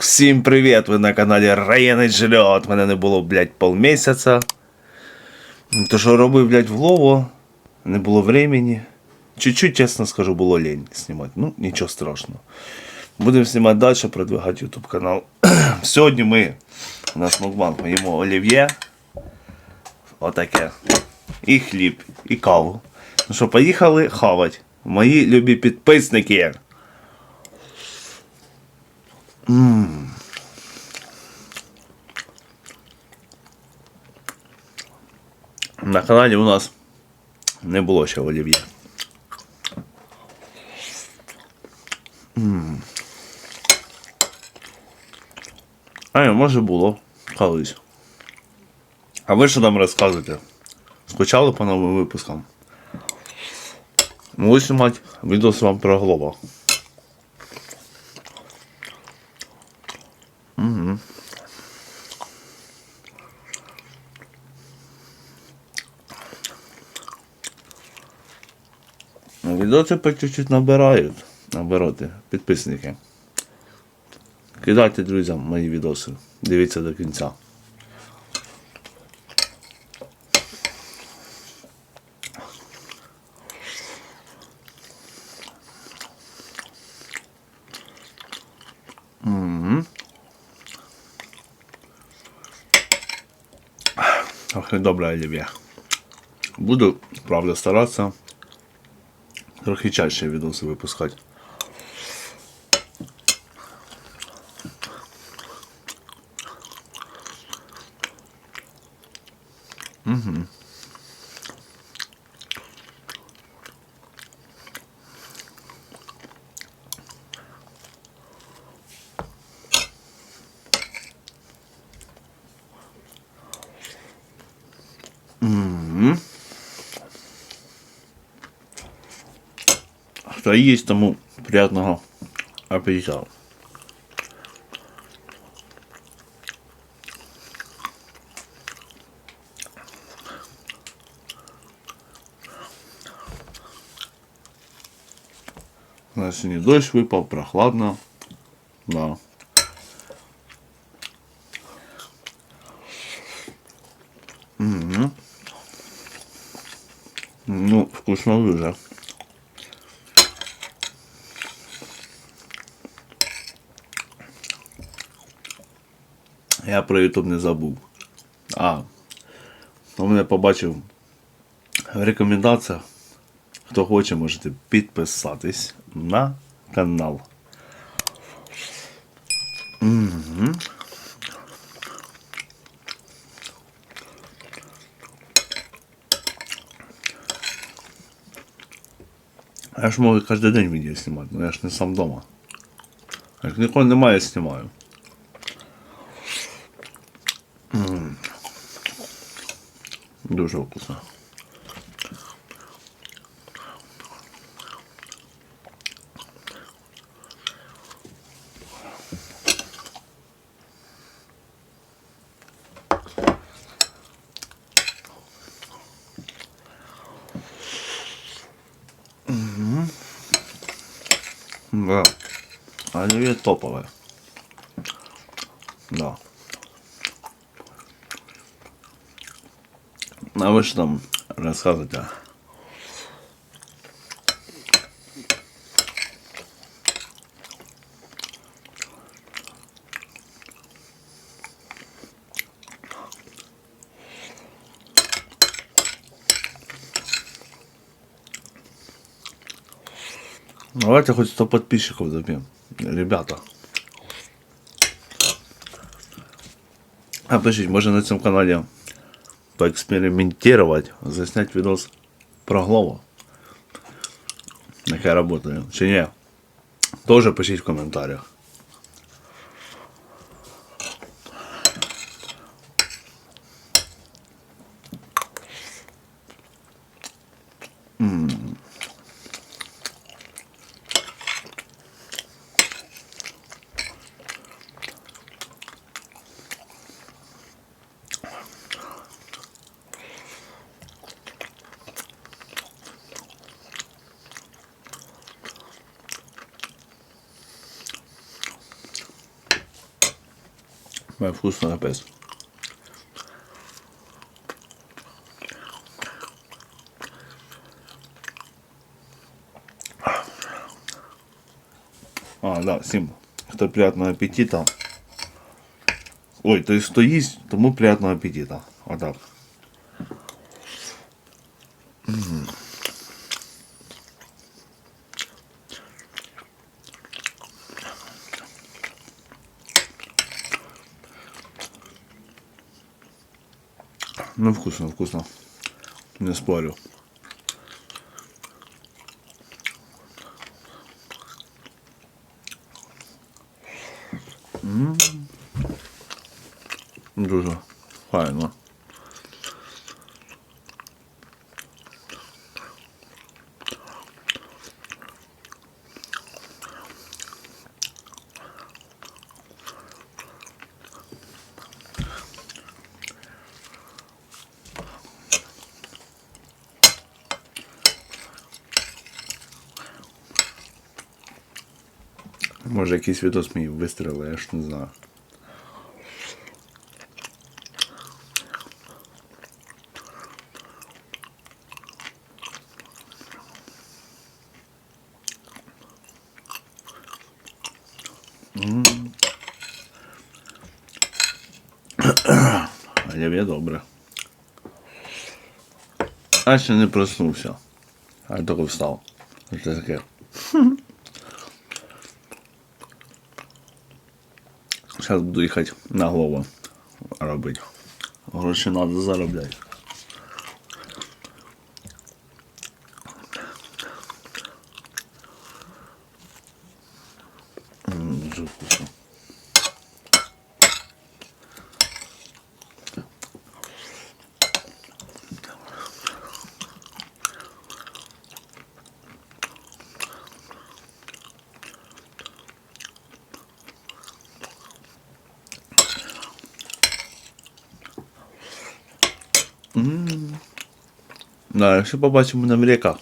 Всім привіт! Ви на каналі Районич Жильот. Мене не було, блядь, полмісяця. То що робив, блядь, влово, не було времени. Чуть-чуть, чесно скажу, було лень знімати. Ну, нічого страшного. Будемо знімати далі, продвигати YouTube канал. Сьогодні ми у нас мукбанк, олів'є. Отаке. І хліб, і каву. Ну що, поїхали хавати. Мої любі підписники. На каналі у нас не було ще олів'є. М. А, ні, може було колись. А ви що там розказуєте? Скучали по новим випускам? Могу знімати відос вам про Глоба. Відоси по чуть-чуть набирають. Набирати підписники. Кидайте друзям мої відоси. Дивіться до кінця. Ох, добре олів'є. Буду, правда, старатися трохи чаще відоси випускати. Хто їсть, тому приятного апетиту. У нас сьогодні дощ випав, прохладно. Да. Мгм. Ну, вкусно дуже. Я про YouTube не забув. А, у мене побачив в рекомендаціях. Хто хоче, можете підписатись на канал. Угу. Я ж можу кожен день відео знімати, але я ж не сам вдома. Як ніколи немає, я знімаю. Дуже вкусно. Да. Оливье топовое. Да. А вы что там рассказываете? Давайте хоть 100 подписчиков добьем. Ребята. А подождите, можно на этом канале поэкспериментировать, заснять видос про голову. Какая работаю, чи не? Тоже пишите в комментариях. Ммм. Ой, вкусно капець. А, да, всім. Хто приятного аппетита. Ой, то есть, хто їсть, тому приятного аппетита. Отак. Ну, вкусно, вкусно. Не спорю. М. Дуже файно. Може якийсь відос мій вистріли, я ж не знаю. Олів'є добре. А ще не проснувся. А тільки встав. Це таке. Зараз буду їхати на голову робити. Гроші треба заробляти. М, Да, якщо побачимо мене в ріках.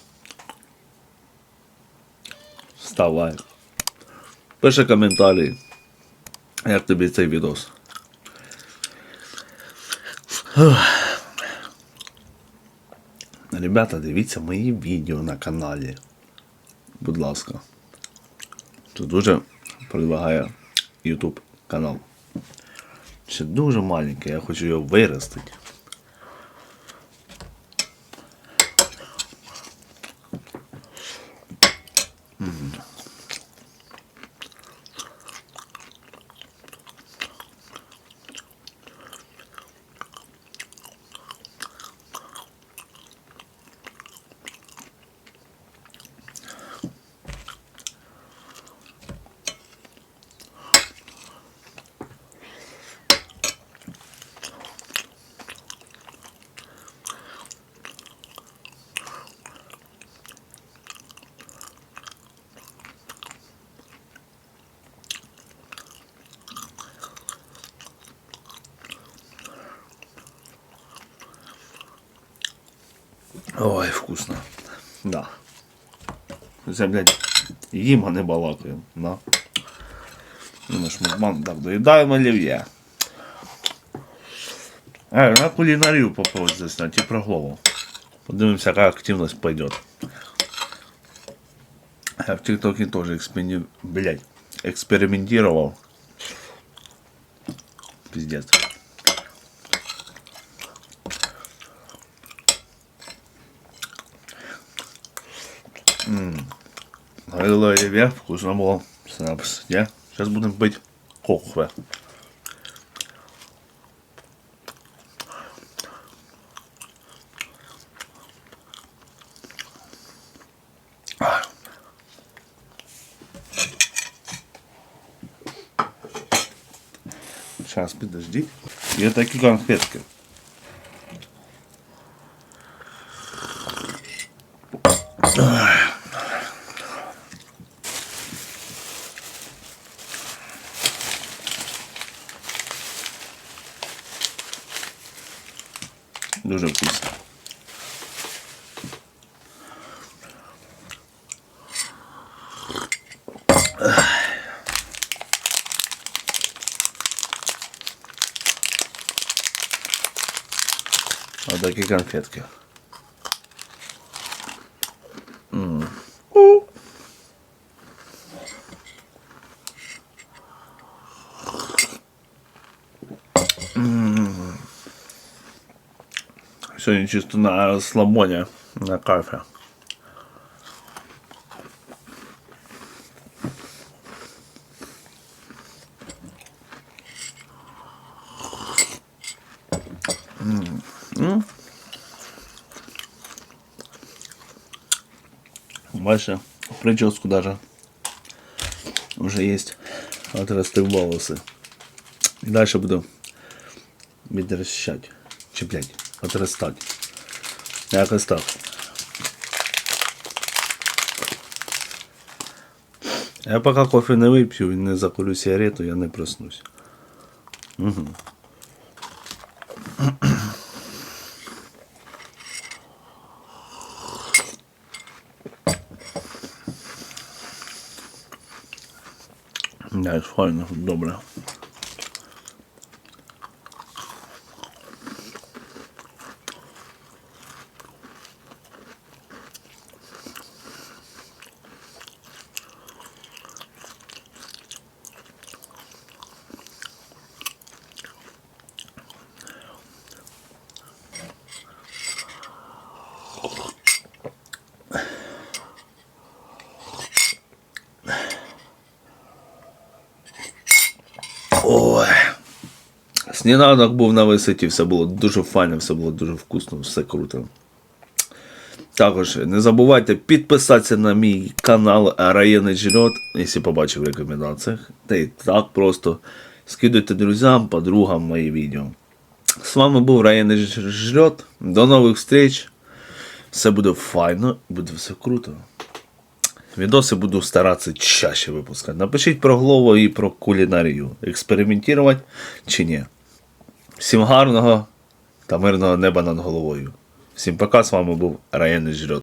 Став лайк. Пиши коментарі. Як тобі цей відос. Ух. Ребята, дивіться мої відео на каналі. Будь ласка. Тут дуже продвигає YouTube канал. Ще дуже маленький, я хочу його виростити. Ой, вкусно. Да. Це, блядь, їм, а не балакаю. Да. Ну, наш мукман так доїдаємо олів'є. Е, на кулінарію попробуй засняти і про голову. Подивимося, яка активність пойдет. Я в ТикТоке тоже экспери... блядь, экспериментировал. Пиздец. Говорила оливье, вкусно было. Снапс, я. Сейчас будем пить кохве. Сейчас, подожди. Я такие конфетки. Дуже вкусно. Вот такие конфетки. М -м. Сьогодні чисто на розслабоні, на кайфі. Бачите, прическу даже уже есть. Отрастив волосы. И дальше буду відрощать. Чи, Блядь, отрастать. Якось так. Я пока кофе не вип'ю і не закурю сигарету, я не проснусь. Да, файно, добре. Сніданок був на висоті, все було дуже файно, все було дуже вкусно, все круто. Також не забувайте підписатися на мій канал Районний Жильот, якщо побачив в рекомендаціях. Та й так просто скидуйте друзям, подругам мої відео. З вами був Районний Жильот. До нових встреч. Все буде файно, буде все круто. Відоси буду старатися чаще випускати. Напишіть про голову і про кулінарію. Експериментувати чи ні. Всім гарного та мирного неба над головою. Всім пока, з вами був Районний Жильот.